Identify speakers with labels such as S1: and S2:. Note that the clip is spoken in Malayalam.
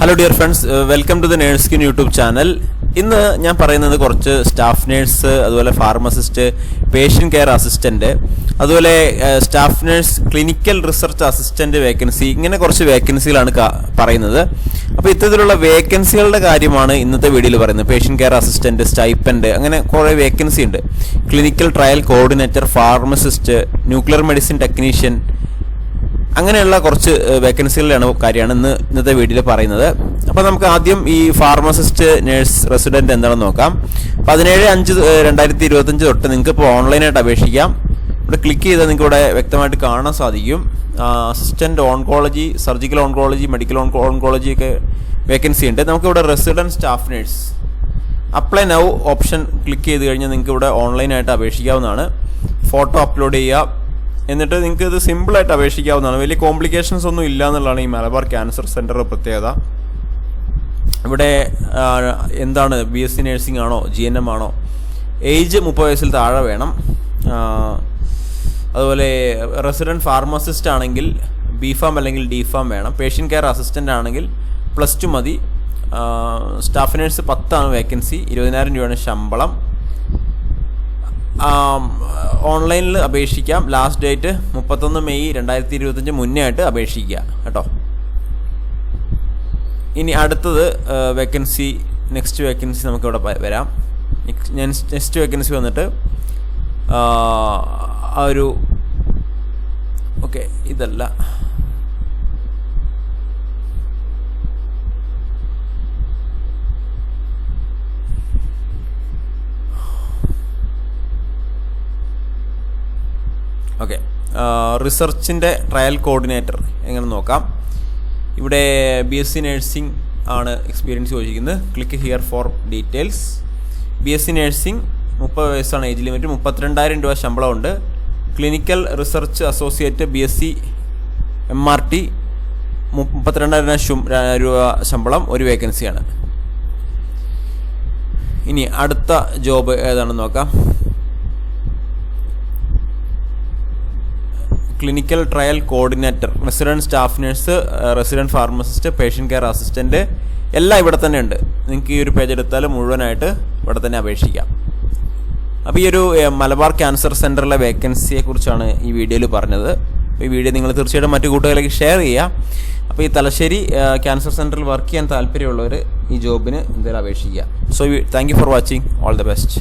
S1: Hello dear friends welcome to the nurse skin YouTube channel ഇന്ന് ഞാൻ പറയുന്നത് കുറച്ച് സ്റ്റാഫ് നേഴ്സ് അതുപോലെ ഫാർമസിസ്റ്റ് പേഷ്യന്റ് കെയർ അസിസ്റ്റന്റ് അതുപോലെ staff nurse clinical research assistant vacancy ഇങ്ങനെ കുറച്ച് വേക്കൻസികളാണ് പറയുന്നത്. അപ്പോൾ ഇത്തരത്തിലുള്ള വേക്കൻസികളുടെ കാര്യമാണ് ഇന്നത്തെ വീഡിയോയിൽ പറയുന്നത്. പേഷ്യന്റ് കെയർ അസിസ്റ്റന്റ് സ്റ്റൈപ്പന്റ് അങ്ങനെ കുറേ വേക്കൻസി ഉണ്ട്. Clinical trial coordinator pharmacist nuclear medicine technician അങ്ങനെയുള്ള കുറച്ച് വേക്കൻസികളുടെയാണ് കാര്യമാണ് ഇന്ന് ഇന്നത്തെ വീഡിയോയിൽ പറയുന്നത്. അപ്പോൾ നമുക്ക് ആദ്യം ഈ ഫാർമസിസ്റ്റ് നേഴ്സ് റെസിഡന്റ് എന്താണെന്ന് നോക്കാം. പതിനേഴ് അഞ്ച് രണ്ടായിരത്തി ഇരുപത്തഞ്ച് തൊട്ട് നിങ്ങൾക്ക് ഇപ്പോൾ ഓൺലൈനായിട്ട് അപേക്ഷിക്കാം. ഇവിടെ ക്ലിക്ക് ചെയ്താൽ നിങ്ങൾക്ക് ഇവിടെ വ്യക്തമായിട്ട് കാണാൻ സാധിക്കും. Assistant oncology surgical oncology medical oncology ഒക്കെ വേക്കൻസി ഉണ്ട്. നമുക്കിവിടെ resident staff nurse apply now option click ചെയ്ത് കഴിഞ്ഞാൽ നിങ്ങൾക്ക് ഇവിടെ ഓൺലൈനായിട്ട് അപേക്ഷിക്കാവുന്നതാണ്. ഫോട്ടോ അപ്ലോഡ് ചെയ്യുക. എന്നിട്ട് നിങ്ങൾക്ക് ഇത് സിമ്പിളായിട്ട് അപേക്ഷിക്കാവുന്നതാണ്. വലിയ കോംപ്ലിക്കേഷൻസ് ഒന്നും ഇല്ല എന്നുള്ളതാണ് ഈ മലബാർ ക്യാൻസർ സെന്ററുടെ പ്രത്യേകത. ഇവിടെ എന്താണ് ബി എസ് സി നഴ്സിംഗ് ആണോ ജി എൻ എം ആണോ? ഏജ് മുപ്പത് വയസ്സിൽ താഴെ വേണം. അതുപോലെ റെസിഡന്റ് ഫാർമസിസ്റ്റ് ആണെങ്കിൽ ബി ഫാം അല്ലെങ്കിൽ ഡി ഫാം വേണം. പേഷ്യൻ കെയർ അസിസ്റ്റന്റ് ആണെങ്കിൽ പ്ലസ് ടു മതി. സ്റ്റാഫ് നേഴ്സ് പത്താണ് വേക്കൻസി ഇരുപതിനായിരം രൂപയാണ് ശമ്പളം. ഓൺലൈനിൽ അപേക്ഷിക്കാം. ലാസ്റ്റ് ഡേറ്റ് മുപ്പത്തൊന്ന് മെയ് രണ്ടായിരത്തി ഇരുപത്തഞ്ച് മുന്നേ ആയിട്ട് അപേക്ഷിക്കുക കേട്ടോ. ഇനി അടുത്തത് വേക്കൻസി നെക്സ്റ്റ് വേക്കൻസി നമുക്കിവിടെ വരാം. നെക്സ്റ്റ് വേക്കൻസി വന്നിട്ട് ആ ഒരു ഓക്കെ ഇതല്ല. ഓക്കെ. റിസർച്ചിന്റെ ട്രയൽ കോർഡിനേറ്റർ എങ്ങനെ നോക്കാം? ഇവിടെ ബി എസ് സി നഴ്സിംഗ് ആണ് എക്സ്പീരിയൻസ് ചോദിച്ചിരിക്കുന്നത്. Click here for details B S C nursing മുപ്പത് വയസ്സാണ് ഏജ് ലിമിറ്റ് മുപ്പത്തിരണ്ടായിരം രൂപ ശമ്പളമുണ്ട്. Clinical research associate B S C M R T മുപ്പത്തിരണ്ടായിരം രൂപ ശമ്പളം ഒരു വേക്കൻസിയാണ് ഇനി അടുത്ത ജോബ് ഏതാണെന്ന് നോക്കാം. Clinical trial coordinator resident staff nurse resident pharmacist patient care assistant എല്ലാം ഇവിടെ തന്നെ ഉണ്ട്. നിങ്ങൾക്ക് ഈ ഒരു പേജ് എടുത്താൽ മുഴുവനായിട്ട് ഇവിടെ തന്നെ അപേക്ഷിക്കാം. അപ്പോൾ ഈ ഒരു മലബാർ ക്യാൻസർ സെന്ററിലെ വേക്കൻസിയെ കുറിച്ചാണ് ഈ വീഡിയോയിൽ പറഞ്ഞത്. അപ്പോൾ ഈ വീഡിയോ നിങ്ങൾ തീർച്ചയായിട്ടും മറ്റു കൂട്ടുകാരിലേക്ക് ഷെയർ ചെയ്യുക അപ്പോൾ ഈ തലശ്ശേരി ക്യാൻസർ സെന്ററിൽ വർക്ക് ചെയ്യാൻ താല്പര്യമുള്ളവർ ഈ ജോബിന് എന്തായാലും അപേക്ഷിക്കുക. So thank for watching all the best